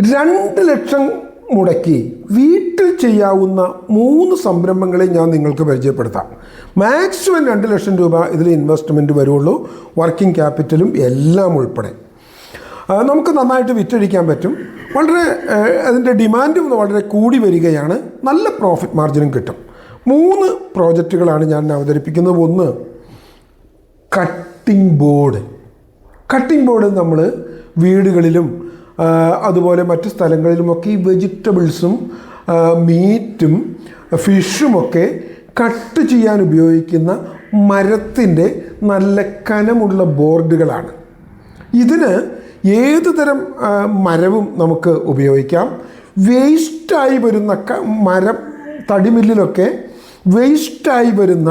രണ്ട് ലക്ഷം മുടക്കി വീട്ടിൽ ചെയ്യാവുന്ന മൂന്ന് സംരംഭങ്ങളെ ഞാൻ നിങ്ങൾക്ക് പരിചയപ്പെടുത്താം. മാക്സിമം രണ്ട് ലക്ഷം രൂപ ഇതിൽ ഇൻവെസ്റ്റ്മെന്റ് വരുള്ളൂ. വർക്കിംഗ് ക്യാപിറ്റലും എല്ലാം ഉൾപ്പെടെ. നമുക്ക് നന്നായിട്ട് വിറ്റഴിക്കാൻ പറ്റും. വളരെ അതിന്റെ ഡിമാൻഡും വളരെ കൂടി വരികയാണ്. നല്ല പ്രോഫിറ്റ് മാർജിനും കിട്ടും. മൂന്ന് പ്രോജക്റ്റുകളാണ് ഞാൻ അവതരിപ്പിക്കുന്നത്. ഒന്ന് കട്ടിംഗ് ബോർഡ് കട്ടിംഗ് ബോർഡ് നമ്മൾ വീടുകളിലും അതുപോലെ മറ്റ് സ്ഥലങ്ങളിലുമൊക്കെ ഈ വെജിറ്റബിൾസും മീറ്റും ഫിഷുമൊക്കെ കട്ട് ചെയ്യാൻ ഉപയോഗിക്കുന്ന മരത്തിന്റെ നല്ല കനമുള്ള ബോർഡുകളാണ്. ഇതിന് ഏത് തരം മരവും നമുക്ക് ഉപയോഗിക്കാം? വേസ്റ്റായി വരുന്ന മരം തടിമില്ലിലൊക്കെ വേസ്റ്റായി വരുന്ന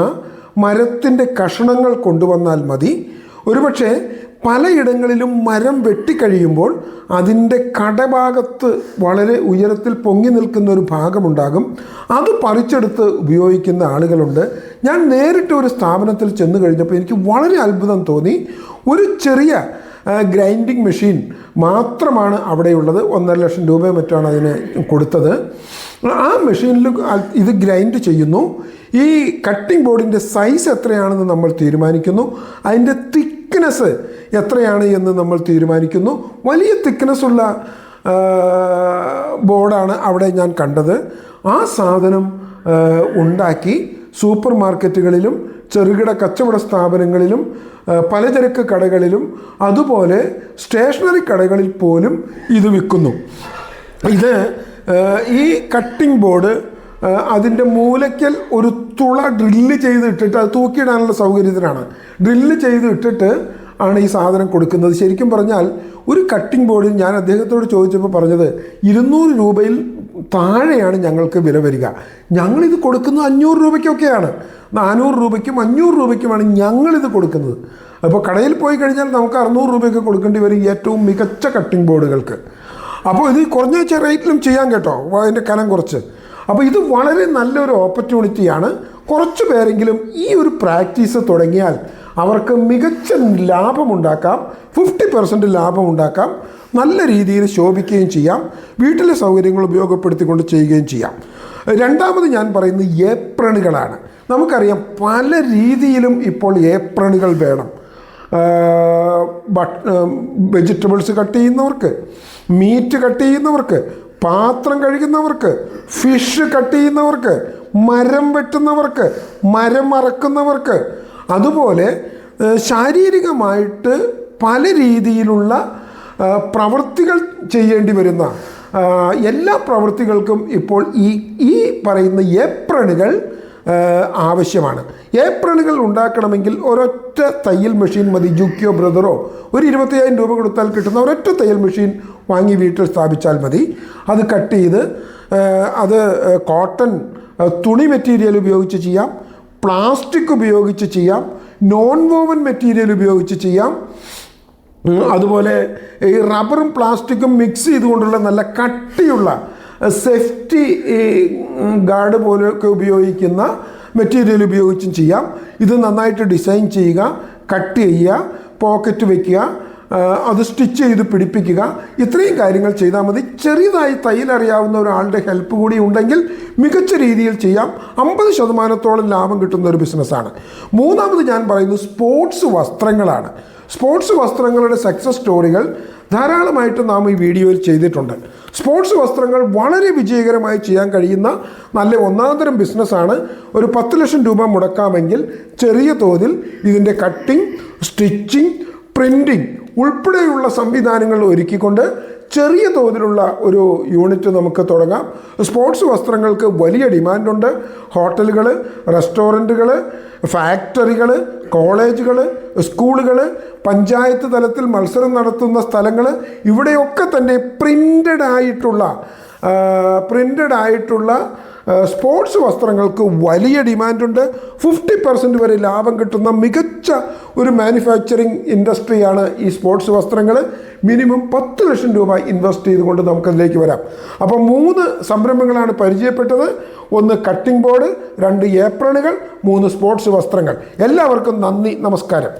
മരത്തിന്റെ കഷണങ്ങൾ കൊണ്ടുവന്നാൽ മതി. ഒരുപക്ഷെ പലയിടങ്ങളിലും മരം വെട്ടിക്കഴിയുമ്പോൾ അതിന്റെ കടഭാഗത്ത് വളരെ ഉയരത്തിൽ പൊങ്ങി നിൽക്കുന്ന ഒരു ഭാഗമുണ്ടാകും. അത് പറിച്ചെടുത്ത് ഉപയോഗിക്കുന്ന ആളുകളുണ്ട്. ഞാൻ നേരിട്ട് ഒരു സ്ഥാപനത്തിൽ ചെന്ന് കഴിഞ്ഞപ്പോൾ എനിക്ക് വളരെ അത്ഭുതം തോന്നി. ഒരു ചെറിയ ഗ്രൈൻഡിങ് മെഷീൻ മാത്രമാണ് അവിടെയുള്ളത്. ഒന്നര ലക്ഷം രൂപയോ മറ്റാണ് അതിന് കൊടുത്തത്. ആ മെഷീനിൽ ഇത് ഗ്രൈൻഡ് ചെയ്യുന്നു. ഈ കട്ടിംഗ് ബോർഡിന്റെ സൈസ് എത്രയാണെന്ന് നമ്മൾ തീരുമാനിക്കുന്നു. അതിന്റെ തിക്നെസ് എത്രയാണ് എന്ന് നമ്മൾ തീരുമാനിക്കുന്നു. വലിയ തിക്നെസ് ഉള്ള ബോർഡാണ് അവിടെ ഞാൻ കണ്ടത്. ആ സാധനം ഉണ്ടാക്കി സൂപ്പർ മാർക്കറ്റുകളിലും ചെറുകിട കച്ചവട സ്ഥാപനങ്ങളിലും പലചരക്ക് കടകളിലും അതുപോലെ സ്റ്റേഷനറി കടകളിൽ പോലും ഇത് വിൽക്കുന്നു. ഇത് ഈ കട്ടിംഗ് ബോർഡ് അതിന്റെ മൂലയ്ക്കൽ ഒരു തുള ഡ്രില്ല് ചെയ്ത് ഇട്ടിട്ട് അത് തൂക്കിയിടാനുള്ള സൗകര്യത്തിനാണ്. ഡ്രില്ല് ചെയ്ത് ഇട്ടിട്ട് ആണ് ഈ സാധനം കൊടുക്കുന്നത്. ശരിക്കും പറഞ്ഞാൽ ഒരു കട്ടിംഗ് ബോർഡിൽ ഞാൻ അദ്ദേഹത്തോട് ചോദിച്ചപ്പോൾ പറഞ്ഞത് ഇരുന്നൂറ് രൂപയിൽ താഴെയാണ് ഞങ്ങൾക്ക് വില വരിക. ഞങ്ങളിത് കൊടുക്കുന്നത് അഞ്ഞൂറ് രൂപയ്ക്കൊക്കെയാണ്. നാനൂറ് രൂപയ്ക്കും അഞ്ഞൂറ് രൂപയ്ക്കുമാണ് ഞങ്ങളിത് കൊടുക്കുന്നത്. അപ്പോൾ കടയിൽ പോയി കഴിഞ്ഞാൽ നമുക്ക് അറുന്നൂറ് രൂപയൊക്കെ കൊടുക്കേണ്ടി വരും ഏറ്റവും മികച്ച കട്ടിംഗ് ബോർഡുകൾക്ക് അപ്പോൾ ഇത് കുറഞ്ഞ വെച്ച റേറ്റിലും ചെയ്യാൻ കേട്ടോ. അതിന്റെ കനം കുറച്ച്. അപ്പോൾ ഇത് വളരെ നല്ലൊരു ഓപ്പർച്യൂണിറ്റിയാണ് കുറച്ച് പേരെങ്കിലും ഈ ഒരു പ്രാക്ടീസ് തുടങ്ങിയാൽ അവർക്ക് മികച്ച ലാഭമുണ്ടാക്കാം. Fifty percent ലാഭമുണ്ടാക്കാം. നല്ല രീതിയിൽ ശോഭിക്കുകയും ചെയ്യാം. വീട്ടിലെ സൗകര്യങ്ങൾ ഉപയോഗപ്പെടുത്തിക്കൊണ്ട് ചെയ്യുകയും ചെയ്യാം. രണ്ടാമത് ഞാൻ പറയുന്നത് ഏപ്രണുകളാണ്. നമുക്കറിയാം പല രീതിയിലും ഇപ്പോൾ ഏപ്രണുകൾ വേണം. വെജിറ്റബിൾസ് കട്ട് ചെയ്യുന്നവർക്ക് മീറ്റ് കട്ട് ചെയ്യുന്നവർക്ക് പാത്രം കഴുകുന്നവർക്ക് ഫിഷ് കട്ട് ചെയ്യുന്നവർക്ക് മരം വെട്ടുന്നവർക്ക് മരം മറക്കുന്നവർക്ക് അതുപോലെ ശാരീരികമായിട്ട് പല രീതിയിലുള്ള പ്രവൃത്തികൾ ചെയ്യേണ്ടി വരുന്ന എല്ലാ പ്രവൃത്തികൾക്കും ഇപ്പോൾ ഈ ഈ പറയുന്ന ഏപ്രണുകൾ ആവശ്യമാണ്. ഏപ്രണുകൾ ഉണ്ടാക്കണമെങ്കിൽ ഒരൊറ്റ തയ്യൽ മെഷീൻ മതി ജുക്കിയോ ബ്രദറോ. ഒരു ഇരുപത്തയ്യായിരം രൂപ കൊടുത്താൽ കിട്ടുന്ന ഒരൊറ്റ തയ്യൽ മെഷീൻ വാങ്ങി വീട്ടിൽ സ്ഥാപിച്ചാൽ മതി. അത് കട്ട് ചെയ്ത് അത് കോട്ടൺ തുണി മെറ്റീരിയൽ ഉപയോഗിച്ച് ചെയ്യാം പ്ലാസ്റ്റിക് ഉപയോഗിച്ച് ചെയ്യാം നോൺ വോവൻ മെറ്റീരിയൽ ഉപയോഗിച്ച് ചെയ്യാം. അതുപോലെ ഈ റബ്ബറും പ്ലാസ്റ്റിക്കും മിക്സ് ചെയ്തുകൊണ്ടുള്ള നല്ല കട്ടിയുള്ള സേഫ്റ്റി ഗാർഡ് പോലെയൊക്കെ ഉപയോഗിക്കുന്ന മെറ്റീരിയൽ ഉപയോഗിച്ചും ചെയ്യാം. ഇത് നന്നായിട്ട് ഡിസൈൻ ചെയ്യുക കട്ട് ചെയ്യുക പോക്കറ്റ് വയ്ക്കുക അത് സ്റ്റിച്ച് ചെയ്ത് പിടിപ്പിക്കുക. ഇത്രയും കാര്യങ്ങൾ ചെയ്താൽ മതി. ചെറിയതായി തയ്യലറിയാവുന്ന ഒരാളുടെ ഹെൽപ്പ് കൂടി ഉണ്ടെങ്കിൽ മികച്ച രീതിയിൽ ചെയ്യാം. അമ്പത് ശതമാനത്തോളം ലാഭം കിട്ടുന്ന ഒരു ബിസിനസ്സാണ്. മൂന്നാമത് ഞാൻ പറയുന്നത് സ്പോർട്സ് വസ്ത്രങ്ങളാണ്. സ്പോർട്സ് വസ്ത്രങ്ങളുടെ സക്സസ് സ്റ്റോറികൾ ധാരാളമായിട്ട് നാം ഈ വീഡിയോയിൽ ചെയ്തിട്ടുണ്ട്. സ്പോർട്സ് വസ്ത്രങ്ങൾ വളരെ വിജയകരമായി ചെയ്യാൻ കഴിയുന്ന നല്ല ഒന്നാന്തരം ബിസിനസ്സാണ്. ഒരു പത്ത് ലക്ഷം രൂപ മുടക്കാമെങ്കിൽ ചെറിയ തോതിൽ ഇതിന്റെ കട്ടിംഗ് സ്റ്റിച്ചിങ് പ്രിന്റിങ് ഉൾപ്പെടെയുള്ള സംവിധാനങ്ങൾ ഒരുക്കിക്കൊണ്ട് ചെറിയ തോതിലുള്ള ഒരു യൂണിറ്റ് നമുക്ക് തുടങ്ങാം. സ്പോർട്സ് വസ്ത്രങ്ങൾക്ക് വലിയ ഡിമാൻഡുണ്ട് ഹോട്ടലുകൾ റെസ്റ്റോറന്റുകൾ ഫാക്ടറികൾ കോളേജുകൾ സ്കൂളുകൾ പഞ്ചായത്ത് തലത്തിൽ മത്സരം നടത്തുന്ന സ്ഥലങ്ങൾ ഇവിടെയൊക്കെ തന്നെ പ്രിന്റഡ് ആയിട്ടുള്ള പ്രിന്റഡ് ആയിട്ടുള്ള സ്പോർട്സ് വസ്ത്രങ്ങൾക്ക് വലിയ ഡിമാൻഡുണ്ട് ഫിഫ്റ്റി പെർസെന്റ് വരെ ലാഭം കിട്ടുന്ന മികച്ച ഒരു മാനുഫാക്ചറിങ് ഇൻഡസ്ട്രിയാണ് ഈ സ്പോർട്സ് വസ്ത്രങ്ങൾ. മിനിമം പത്ത് ലക്ഷം രൂപ ഇൻവെസ്റ്റ് ചെയ്തുകൊണ്ട് നമുക്കതിലേക്ക് വരാം. അപ്പോൾ മൂന്ന് സംരംഭങ്ങളാണ് പരിചയപ്പെട്ടത്. ഒന്ന് കട്ടിംഗ് ബോർഡ് രണ്ട് ഏപ്രണുകൾ മൂന്ന് സ്പോർട്സ് വസ്ത്രങ്ങൾ. എല്ലാവർക്കും നന്ദി നമസ്കാരം.